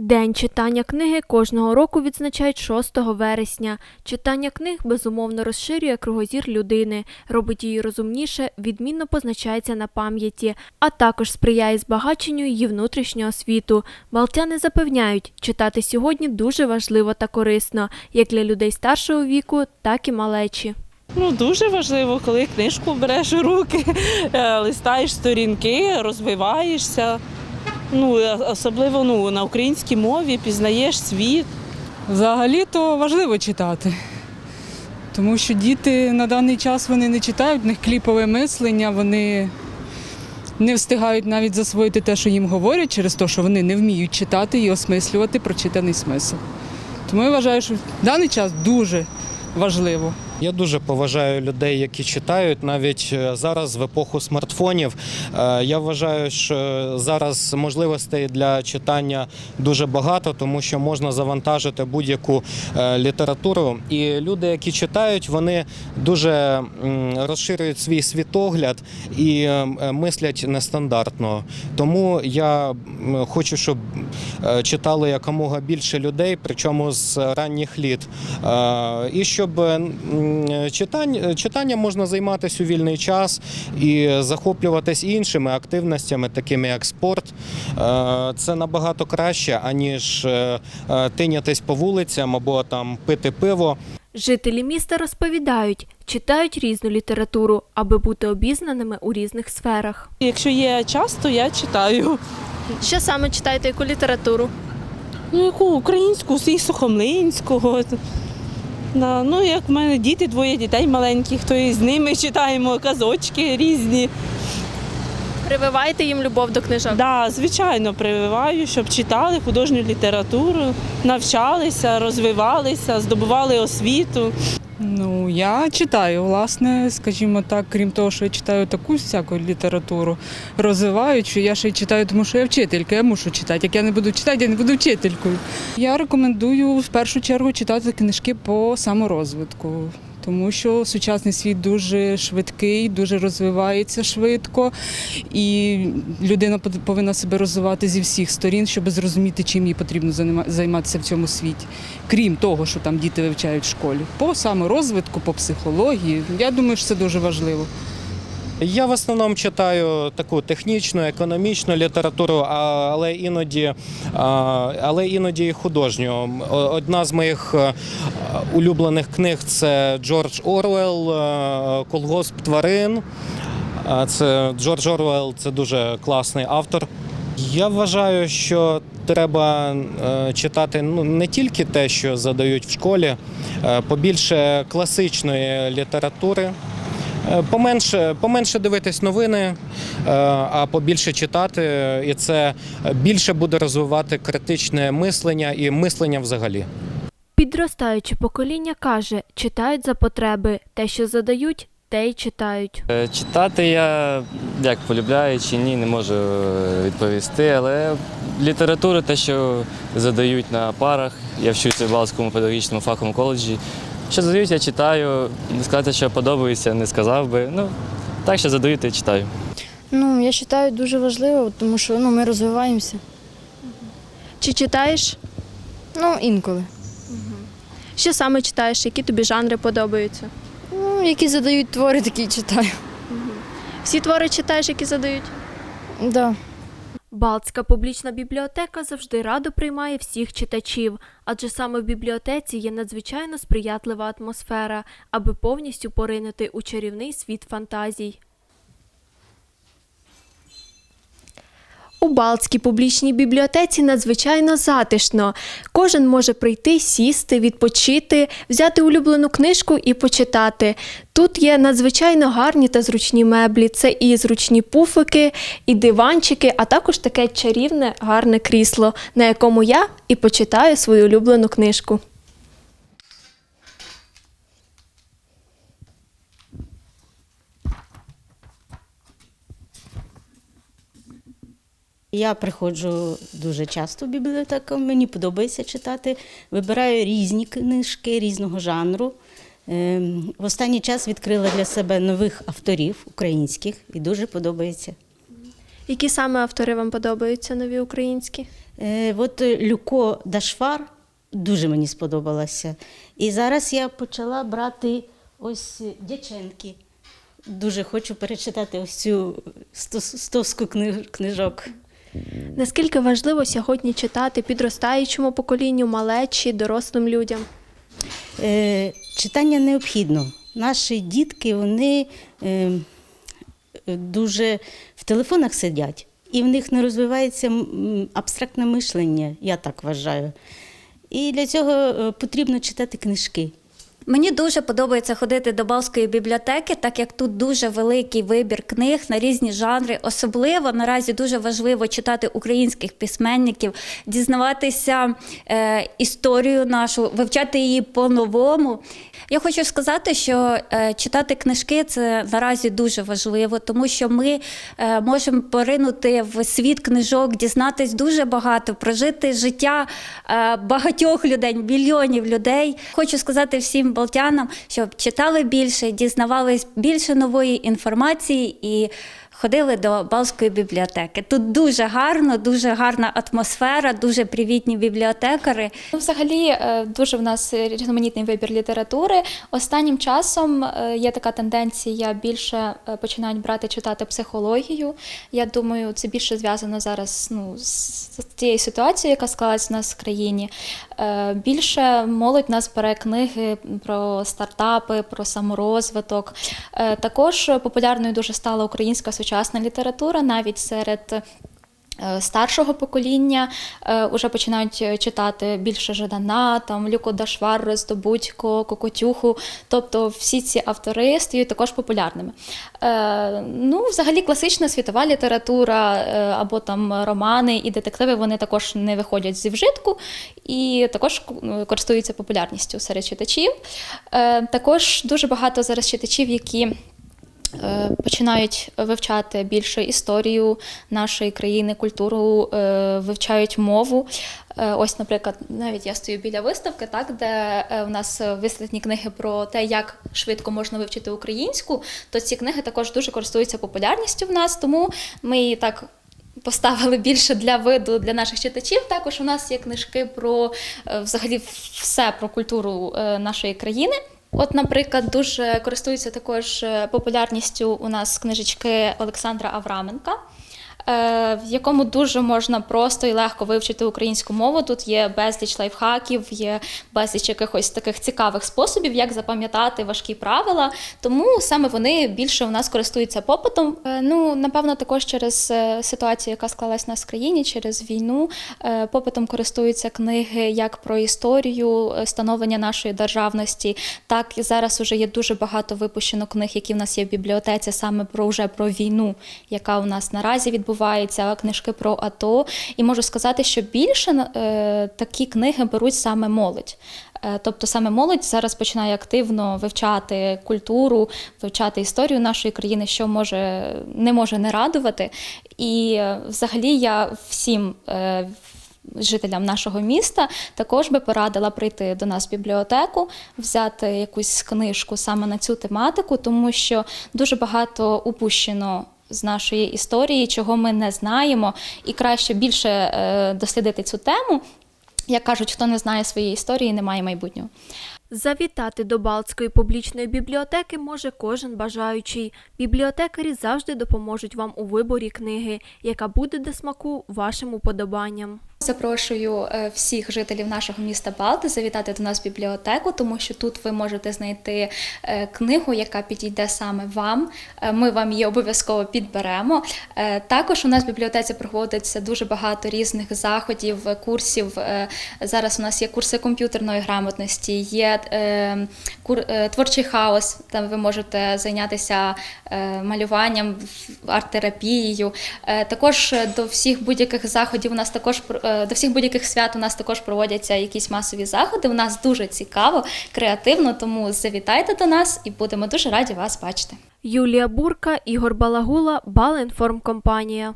День читання книги кожного року відзначають 6 вересня. Читання книг безумовно розширює кругозір людини, робить її розумніше, відмінно позначається на пам'яті, а також сприяє збагаченню її внутрішнього світу. Балтяни запевняють, читати сьогодні дуже важливо та корисно, як для людей старшого віку, так і малечі. Ну, дуже важливо, коли книжку береш у руки, е, листаєш сторінки, розвиваєшся. Ну, особливо ну, на українській мові пізнаєш світ. Взагалі-то важливо читати, тому що діти на даний час вони не читають, в них кліпове мислення, вони не встигають навіть засвоїти те, що їм говорять, через те, що вони не вміють читати і осмислювати прочитаний смисл. Тому я вважаю, що в даний час дуже важливо. Я дуже поважаю людей, які читають навіть е, зараз в епоху смартфонів. Е, Я вважаю, що зараз можливостей для читання дуже багато, тому що можна завантажити будь-яку е, літературу. І люди, які читають, вони дуже розширюють свій світогляд і мислять нестандартно. Тому я хочу, щоб читали якомога більше людей, причому з ранніх літ. І щоб м, читання, читання можна займатися у вільний час і захоплюватись іншими активностями, такими як спорт. Е, Це набагато краще, аніж е, е, тинятись по вулицям або там пити пиво. Жителі міста розповідають, читають різну літературу, аби бути обізнаними у різних сферах. Якщо є час, то я читаю. Що саме читаєте, яку літературу? Ну, яку українську, і Сухомлинського. Да, ну, як в мене діти, двоє дітей маленьких, то і з ними читаємо казочки різні. Прививаєте їм любов до книжок? Да, звичайно, прививаю, щоб читали художню літературу, навчалися, розвивалися, здобували освіту. Ну, я читаю, власне, скажімо так, крім того, що я читаю таку всяку літературу, розвиваючу, я ще й читаю, тому що я вчителька, я мушу читати. Як я не буду читати, я не буду вчителькою. Я рекомендую в першу чергу читати книжки по саморозвитку. Тому що сучасний світ дуже швидкий, дуже розвивається швидко, і людина пов- повинна себе розвивати зі всіх сторін, щоб зрозуміти, чим їй потрібно займатися в цьому світі. Крім того, що там діти вивчають в школі, по саморозвитку, по психології. Я думаю, що це дуже важливо. Я в основному читаю таку технічну, економічну літературу, але іноді, але іноді і художню. Одна з моїх е, улюблених книг це Джордж Орвелл е, Колгосп тварин. Це Джордж Орвелл це дуже класний автор. Я вважаю, що треба е, читати ну, не тільки те, що задають в школі, побільше класичної літератури. Е, Поменше, поменше дивитись новини, е, а побільше читати, і це більше буде розвивати критичне мислення і мислення взагалі. Підростаюче покоління каже, читають за потреби, те, що задають, те й читають. Е, Читати я як полюбляю чи ні, не можу відповісти, але літературу, те, що задають на парах, я вчуся в Балтському педагогічному фаховому коледжі. Що задають, я читаю. Не сказати, що подобається, не сказав би. Ну, так, що задають, я читаю. Ну, я вважаю дуже важливо, тому що ну, ми розвиваємося. Чи читаєш? Ну, інколи. Що саме читаєш? Які тобі жанри подобаються? Ну, які задають твори, такі читаю. Всі твори читаєш, які задають? Да. Балтська публічна бібліотека завжди радо приймає всіх читачів, адже саме в бібліотеці є надзвичайно сприятлива атмосфера, аби повністю поринути у чарівний світ фантазій. У Балтській публічній бібліотеці надзвичайно затишно. Кожен може прийти, сісти, відпочити, взяти улюблену книжку і почитати. Тут є надзвичайно гарні та зручні меблі. Це і зручні пуфики, і диванчики, а також таке чарівне гарне крісло, на якому я і почитаю свою улюблену книжку. Я приходжу дуже часто в бібліотеку, мені подобається читати. Вибираю різні книжки різного жанру. Ем, В останній час відкрила для себе нових авторів українських і дуже подобається. Які саме автори вам подобаються нові українські? Е, От Люко Дашфар дуже мені сподобалася. І зараз я почала брати ось Дяченки. Дуже хочу перечитати ось цю стоску книжок. Наскільки важливо сьогодні читати підростаючому поколінню, малечі, дорослим людям? Е, читання необхідно. Наші дітки вони е, дуже в телефонах сидять, і в них не розвивається абстрактне мишлення, я так вважаю. І для цього е, потрібно читати книжки. Мені дуже подобається ходити до Балської бібліотеки, так як тут дуже великий вибір книг на різні жанри. Особливо наразі дуже важливо читати українських письменників, дізнаватися е, історію нашу, вивчати її по-новому. Я хочу сказати, що е, читати книжки це наразі дуже важливо, тому що ми е, можемо поринути в світ книжок, дізнатись дуже багато, прожити життя е, багатьох людей, мільйонів людей. Хочу сказати всім балтянам, щоб читали більше, дізнавались більше нової інформації і ходили до Балської бібліотеки. Тут дуже гарно, дуже гарна атмосфера, дуже привітні бібліотекари. Ну, Взагалі е, дуже в нас різноманітний вибір літератури. Останнім часом е, є така тенденція більше е, починають брати читати психологію. Я думаю, це більше зв'язано зараз ну, з тією ситуацією, яка склалась в нас в країні. Більше молодь нас бере книги про стартапи, про саморозвиток. Також популярною дуже стала українська сучасна література, навіть серед е, старшого покоління е, вже починають е, читати більше Жадана, там Люко Дашвар, Здобудько, Кокотюху. Тобто всі ці автори стають також популярними. Е, ну, взагалі, класична світова література е, або там романи і детективи вони також не виходять зі вжитку і також е, користуються популярністю серед читачів. Е, також дуже багато зараз читачів, які е, починають вивчати більше історію нашої країни, культуру, е, вивчають мову. Е, Ось, наприклад, навіть я стою біля виставки, так, де е, у нас виставлені книги про те, як швидко можна вивчити українську, то ці книги також дуже користуються популярністю в нас, тому ми її так. Поставили більше для виду для наших читачів. Також у нас є книжки про е, взагалі все про культуру е, нашої країни. От, наприклад, дуже користуються також е, популярністю у нас книжечки Олександра Авраменка. Е, В якому дуже можна просто і легко вивчити українську мову. Тут є безліч лайфхаків, є безліч якихось таких цікавих способів, як запам'ятати важкі правила. Тому саме вони більше у нас користуються попитом. Е, Ну, напевно, також через е, ситуацію, яка склалась в нас в країні, через війну, попитом користуються книги як про історію становлення нашої державності, так і зараз вже є дуже багато випущено книг, які в нас є в бібліотеці, саме про вже про війну, яка у нас наразі відбувається, книжки про АТО. І можу сказати, що більше е, такі книги беруть саме молодь. Е, Тобто саме молодь зараз починає активно вивчати культуру, вивчати історію нашої країни, що може не може не радувати. І е, взагалі я всім. е, Жителям нашого міста також би порадила прийти до нас в бібліотеку, взяти якусь книжку саме на цю тематику, тому що дуже багато упущено з нашої історії, чого ми не знаємо, і краще більше е, дослідити цю тему. Як кажуть, хто не знає своєї історії, не має майбутнього. Завітати до Балтської публічної бібліотеки може кожен бажаючий. Бібліотекарі завжди допоможуть вам у виборі книги, яка буде до смаку вашим уподобанням. Запрошую е, всіх жителів нашого міста Балти завітати до нас в бібліотеку, тому що тут ви можете знайти е, книгу, яка підійде саме вам. Е, Ми вам її обов'язково підберемо. Також у нас в бібліотеці проводиться дуже багато різних заходів, курсів. Зараз у нас є курси комп'ютерної грамотності, є творчий хаос, там ви можете зайнятися малюванням, арт-терапією. Також до всіх будь-яких заходів у нас також до всіх будь-яких свят у нас також проводяться якісь масові заходи. У нас дуже цікаво, креативно, тому завітайте до нас і будемо дуже раді вас бачити. Юлія Бурка, Ігор Балагула, Балінформкомпанія.